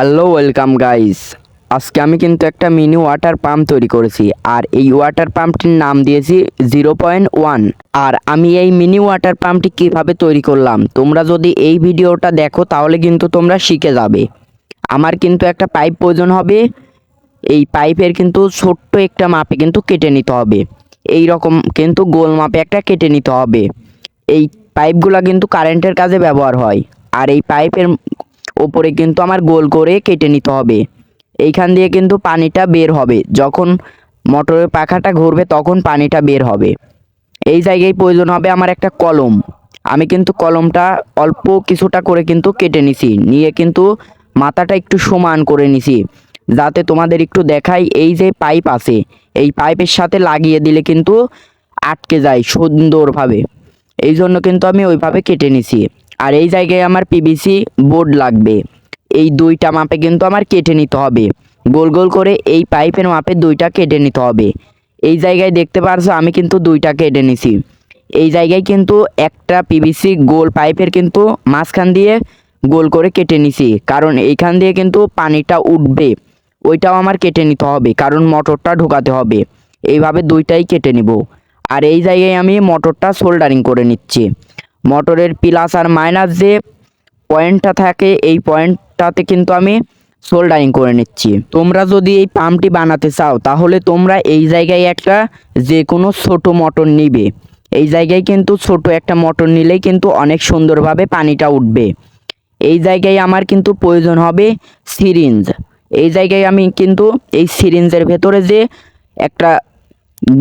Hello, welcome guys. আজকে আমি কিন্তু একটা মিনি ওয়াটার পাম্প তৈরি করেছি, আর এই ওয়াটার পাম্পটির নাম দিয়েছি জিরো পয়েন্ট ওয়ান। আর আমি এই মিনি ওয়াটার পাম্পটি কীভাবে তৈরি করলাম, তোমরা যদি এই ভিডিওটা দেখো তাহলে কিন্তু তোমরা শিখে যাবে। আমার কিন্তু একটা পাইপ প্রয়োজন হবে, এই পাইপের কিন্তু ছোট্ট একটা মাপে কিন্তু কেটে নিতে হবে। এই রকম কিন্তু গোল মাপে একটা কেটে নিতে হবে। এই পাইপগুলো কিন্তু কারেন্টের কাজে ব্যবহার হয়, আর এই পাইপের ওপরে কিন্তু আমার গোল করে কেটে নিতে হবে। এইখান দিয়ে কিন্তু পানিটা বের হবে। যখন মোটরের পাখাটা ঘুরবে তখন পানিটা বের হবে। এই জায়গায় প্রয়োজন হবে আমার একটা কলম। আমি কিন্তু কলমটা অল্প কিছুটা করে কিন্তু কেটে নিছি। নিয়ে কিন্তু মাথাটা একটু সমান করে নিছি। যাতে তোমাদের একটু দেখাই, এই যে পাইপ আছে, এই পাইপের সাথে লাগিয়ে দিলে কিন্তু আটকে যায় সুন্দরভাবে। এই জন্য কিন্তু আমি ওইভাবে কেটে নিছি। আর এই জায়গায় আমার পিভিসি বোর্ড লাগবে। এই দুইটা মাপে কিন্তু আমার কেটে নিতে হবে। গোল গোল করে এই পাইপের মাপে দুইটা কেটে নিতে হবে। এই জায়গায় দেখতে পারছ আমি কিন্তু দুইটা কেটে নিছি। এই জায়গায় কিন্তু একটা পিভিসি গোল পাইপের কিন্তু মাঝখান দিয়ে গোল করে কেটে নিছি। কারণ এইখান দিয়ে কিন্তু পানিটা উঠবে। ওইটাও আমার কেটে নিতে হবে। কারণ মোটরটা ঢোকাতে হবে। এইভাবে দুইটাই কেটে নিব। আর এই জায়গায় আমি মোটরটা সোল্ডারিং করে নিচ্ছি। মোটরের প্লাস আর মাইনাস যে পয়েন্টটা থাকে, এই পয়েন্টটাতে কিন্তু আমি সোল্ডারিং করে নিচ্ছি। তোমরা যদি এই পাম্পটি বানাতে চাও, তাহলে তোমরা এই জায়গায় একটা যে কোনো ছোট মোটর নিবে। এই জায়গায় কিন্তু ছোট একটা মোটর নিলেই কিন্তু অনেক সুন্দরভাবে পানিটা উঠবে। এই জায়গায় আমার কিন্তু প্রয়োজন হবে সিরিঞ্জ এই জায়গায় আমি কিন্তু এই সিরিঞ্জের ভেতরে যে একটা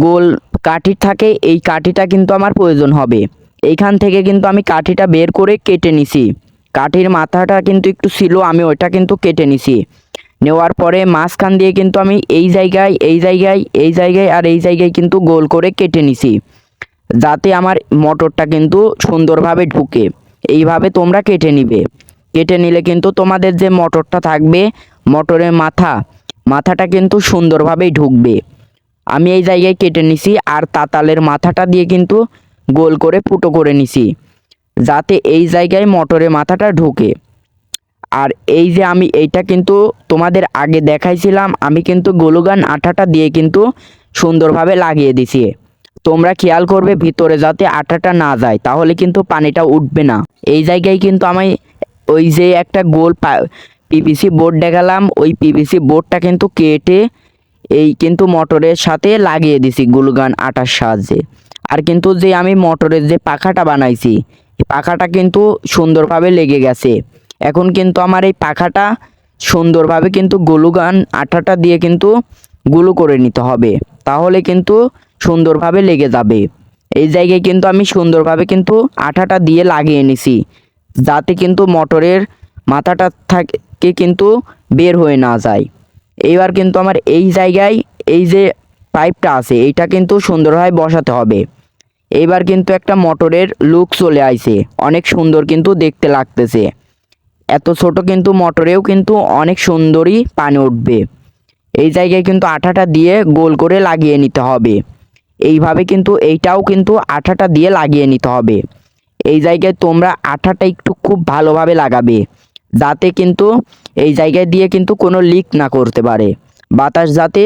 গোল কাঠি থাকে, এই কাঠিটা কিন্তু আমার প্রয়োজন হবে। এইখান থেকে কিন্তু আমি কাঠিটা বের করে কেটে নিছি। কাঠির মাথাটা কিন্তু একটু ছিল, আমি ওইটা কিন্তু কেটে নিছি। নেওয়ার পরে মাঝখান দিয়ে কিন্তু আমি এই জায়গায় এই জায়গায় এই জায়গায় আর এই জায়গায় কিন্তু গোল করে কেটে নিছি। যাতে আমার মোটরটা কিন্তু সুন্দরভাবে ঢুকে। এইভাবে তোমরা কেটে নিবে। কেটে নিলে কিন্তু তোমাদের যে মোটরটা থাকবে, মোটরের মাথা, মাথাটা কিন্তু সুন্দরভাবেই ঢুকবে। আমি এই জায়গায় কেটে নিছি আর তাতালের মাথাটা দিয়ে কিন্তু গোল করে ফুটো করে নিছি, যাতে এই জায়গায় মোটরের মাথাটা ঢুকে। আর এই যে আমি এইটা কিন্তু তোমাদের আগে দেখাইছিলাম, আমি কিন্তু গোলুগান আঠাটা দিয়ে কিন্তু সুন্দরভাবে লাগিয়ে দিছি। তোমরা খেয়াল করবে ভিতরে যাতে আটাটা না যায়, তাহলে কিন্তু পানিটা উঠবে না। এই জায়গায় কিন্তু আমি ওই যে একটা গোল পিভিসি বোর্ড দেখালাম, ওই পিভিসি বোর্ডটা কিন্তু কেটে এই কিন্তু মোটরের সাথে লাগিয়ে দিছি গুলগান আটার সাহায্যে। আর কিন্তু যে আমি মোটরের যে পাখাটা বানাইছি পাখাটা কিন্তু সুন্দরভাবে লেগে গেছে। এখন কিন্তু আমার এই পাখাটা সুন্দরভাবে কিন্তু গুলুগান আঠাটা দিয়ে কিন্তু গুলো করে নিতে হবে। তাহলে কিন্তু সুন্দরভাবে লেগে যাবে। এই জায়গায় কিন্তু আমি সুন্দরভাবে কিন্তু আঠাটা দিয়ে লাগিয়ে নিছি, যাতে কিন্তু মোটরের মাথাটা থাকে কিন্তু বের হয়ে না যায়। এইবার কিন্তু আমার এই জায়গায় এই যে পাইপটা আছে, এইটা কিন্তু সুন্দরভাবে বসাতে হবে। এইবার কিন্তু একটা মোটরের লুক চলে আইছে, অনেক সুন্দর কিন্তু দেখতে লাগতেছে। এত ছোট কিন্তু মোটরেও কিন্তু অনেক সুন্দরই পানি উঠবে। এই জায়গায় কিন্তু আঠাটা দিয়ে গোল করে লাগিয়ে নিতে হবে। এইভাবে কিন্তু এইটাও কিন্তু আঠাটা দিয়ে লাগিয়ে নিতে হবে। এই জায়গায় তোমরা আঠাটা একটু খুব ভালোভাবে লাগাবে, যাতে কিন্তু এই জায়গায় দিয়ে কিন্তু কোনো লিক না করতে পারে। বাতাস যাতে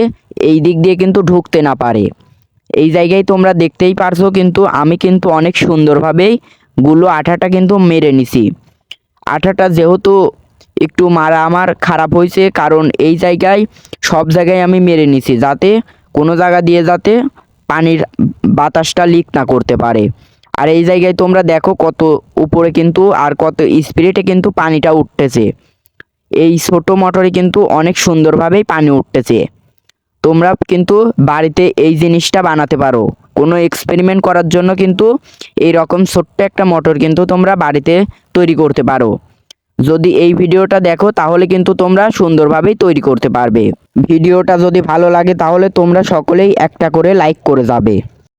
এই দিক দিয়ে কিন্তু ঢুকতে না পারে। এই জায়গায় তোমরা দেখতেই পারছ কিন্তু আমি কিন্তু অনেক সুন্দরভাবেই গুলো আঠাটা কিন্তু মেরে নিছি। আঠাটা যেহেতু একটু মারা আমার খারাপ হয়েছে, কারণ এই জায়গায় সব জায়গায় আমি মেরে নিছি যাতে কোনো জায়গা দিয়ে যাতে পানির বাতাসটা লিক না করতে পারে। আর এই জায়গায় তোমরা দেখো কত উপরে কিন্তু আর কত স্পিরিটে কিন্তু পানিটা উঠতেছে। এই ছোট মোটরে কিন্তু অনেক সুন্দরভাবেই পানি উঠতেছে। তোমরা কিন্তু বাড়িতে এই জিনিসটা বানাতে পারো। কোনো এক্সপেরিমেন্ট করার জন্য কিন্তু এই রকম ছোট্ট একটা মোটর কিন্তু তোমরা বাড়িতে তৈরি করতে পারো। যদি এই ভিডিওটা দেখো, তাহলে কিন্তু তোমরা সুন্দরভাবেই তৈরি করতে পারবে। ভিডিওটা যদি ভালো লাগে, তাহলে তোমরা সকলেই একটা করে লাইক করে যাবে।